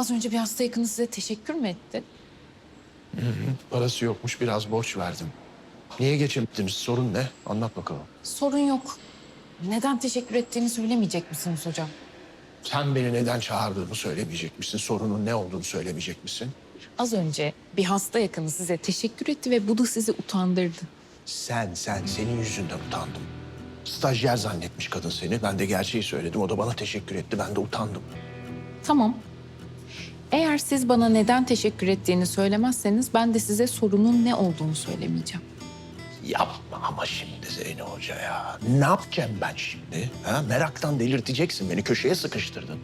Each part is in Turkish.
Az önce bir hasta yakını size teşekkür mü etti? Parası yokmuş biraz borç verdim. Niye geçemediniz? Sorun ne? Anlat bakalım. Sorun yok. Neden teşekkür ettiğini söylemeyecek misiniz hocam? Sen beni neden çağırdığını söylemeyecek misin? Sorunun ne olduğunu söylemeyecek misin? Az önce bir hasta yakını size teşekkür etti ve bu da sizi utandırdı. Sen, sen, senin yüzünden utandım. Stajyer zannetmiş kadın seni. Ben de gerçeği söyledim. O da bana teşekkür etti. Ben de utandım. Tamam. Eğer siz bana neden teşekkür ettiğini söylemezseniz ben de size sorunun ne olduğunu söylemeyeceğim. Yapma ama şimdi Zeyno Hoca ya. Ne yapacağım ben şimdi? Ha? Meraktan delirteceksin beni. Köşeye sıkıştırdın.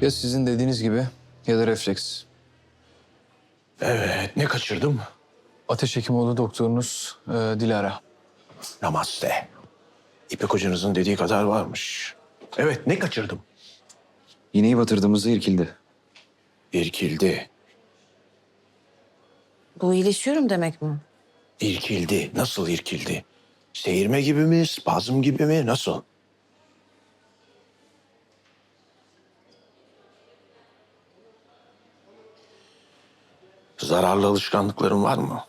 Ya sizin dediğiniz gibi ya da refleks. Evet, ne kaçırdım? Ateş Hekimoğlu doktorunuz e, Dilara. Namaste. İpek hocanızın dediği kadar varmış. Evet, ne kaçırdım? İğneyi batırdığımızda irkildi. İrkildi. Bu iyileşiyorum demek mi? İrkildi. Nasıl irkildi? Seyirme gibi mi, spazm gibi mi, nasıl? Zararlı alışkanlıkların var mı?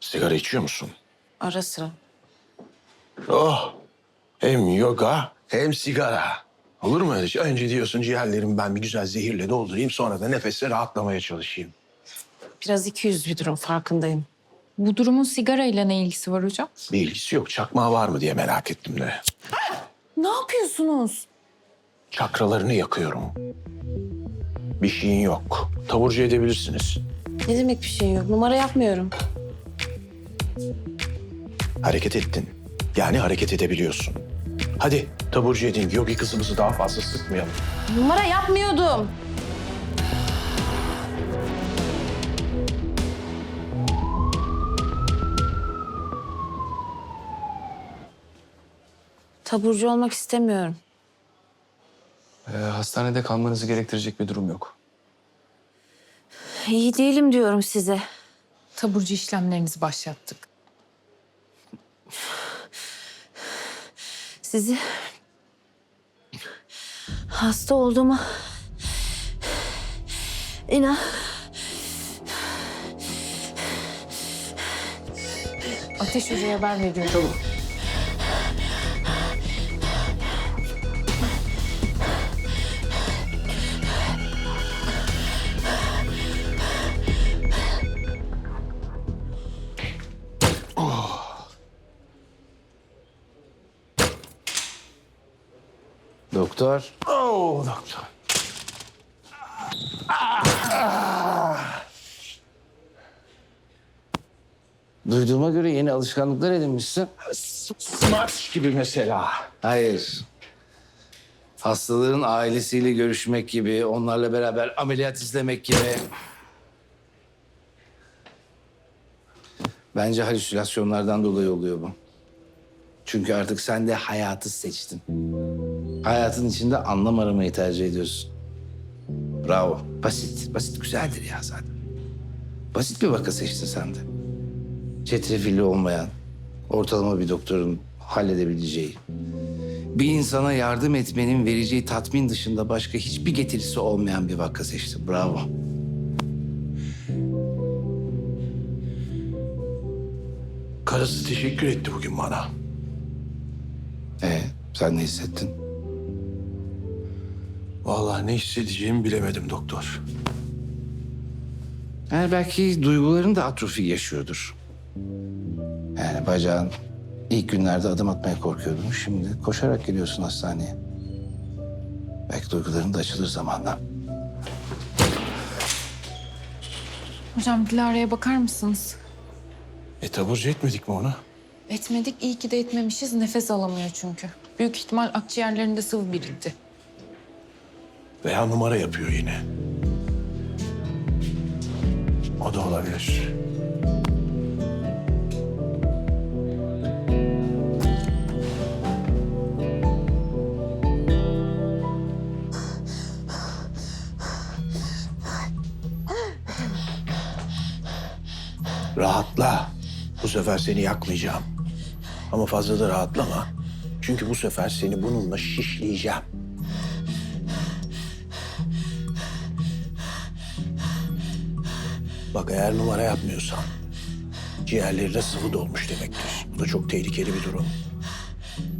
Sigara içiyor musun? Ara sıra. Oh, hem yoga hem sigara. Olur mu öyle şey? Önce diyorsun ciğerlerimi ben bir güzel zehirle doldurayım sonra da nefesle rahatlamaya çalışayım. Biraz iki yüz bir durum farkındayım. Bu durumun sigarayla ne ilgisi var hocam? Bir ilgisi yok. Çakmağı var mı diye merak ettim de. Ne yapıyorsunuz? Çakralarını yakıyorum. Bir şeyin yok. Taburcu edebilirsiniz. Ne demek bir şey yok. Numara yapmıyorum. Hareket ettin. Yani hareket edebiliyorsun. Hadi taburcu edin. Yogi kızımızı daha fazla sıkmayalım. Numara yapmıyordum. Taburcu olmak istemiyorum. E, hastanede kalmanızı gerektirecek bir durum yok. İyi değilim diyorum size. Taburcu işlemlerinizi başlattık. Sizi hasta olduğuma inan Ateş Hoca'ya haber veriyorum. Doktor. Oh doktor. Duyduğuma göre yeni alışkanlıklar edinmişsin. Smart gibi mesela. Hayır. Hastaların ailesiyle görüşmek gibi, onlarla beraber ameliyat izlemek gibi. Bence halüsinasyonlardan dolayı oluyor bu. Çünkü artık sen de hayatı seçtin. Hayatın içinde anlam aramayı tercih ediyorsun. Bravo. Basit. Basit güzeldir ya zaten. Basit bir vaka seçtin sen de. Çetrefilli olmayan, ortalama bir doktorun halledebileceği. Bir insana yardım etmenin vereceği tatmin dışında başka hiçbir getirisi olmayan bir vaka seçtin. Bravo. Karısı teşekkür etti bugün bana. Ee, sen ne hissettin? Vallahi ne hissedeceğimi bilemedim doktor. Yani belki duyguların da atrofi yaşıyordur. Yani bacağın ilk günlerde adım atmaya korkuyordun. Şimdi koşarak geliyorsun hastaneye. Belki duyguların da açılır zamanla. Hocam Dilara'ya bakar mısınız? E taburcu etmedik mi onu? Etmedik, iyi ki de etmemişiz. Nefes alamıyor çünkü. Büyük ihtimal akciğerlerinde sıvı birikti. Veya numara yapıyor yine. O da olabilir. Rahatla. Bu sefer seni yakmayacağım. Ama fazla da rahatlama. Çünkü bu sefer seni bununla şişleyeceğim. Bak eğer numara yapmıyorsan ciğerlerine sıvı dolmuş demektir. Bu da çok tehlikeli bir durum.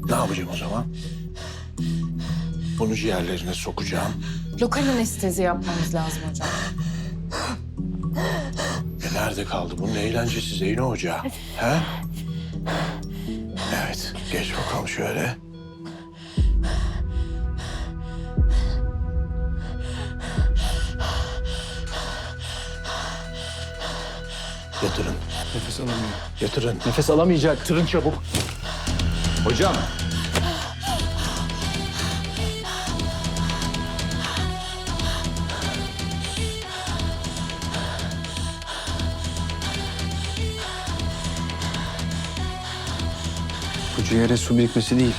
Ne yapacağım o zaman? Bunu ciğerlerine sokacağım. Lokal anestezi yapmamız lazım hocam. E nerede kaldı bunun eğlencesi Zeyno Hoca? He? Evet, geç bakalım şöyle. Yatırın, Nefes alamıyor. yatırın. Nefes alamayacak. Tırın çabuk. Hocam. Bu ciğere su birikmesi değil.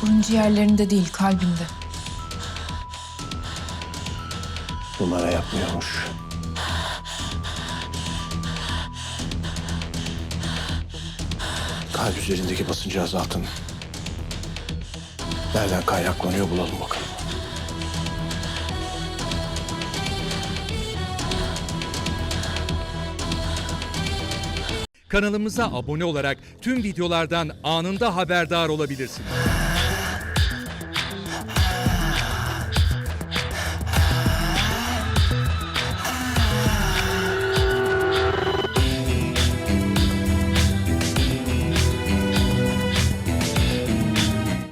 Sorun ciğerlerinde değil, kalbinde. Numara yapmıyormuş. Kalp üzerindeki basıncı azaltın. Nereden kaynaklanıyor bulalım bakalım. Kanalımıza abone olarak tüm videolardan anında haberdar olabilirsiniz.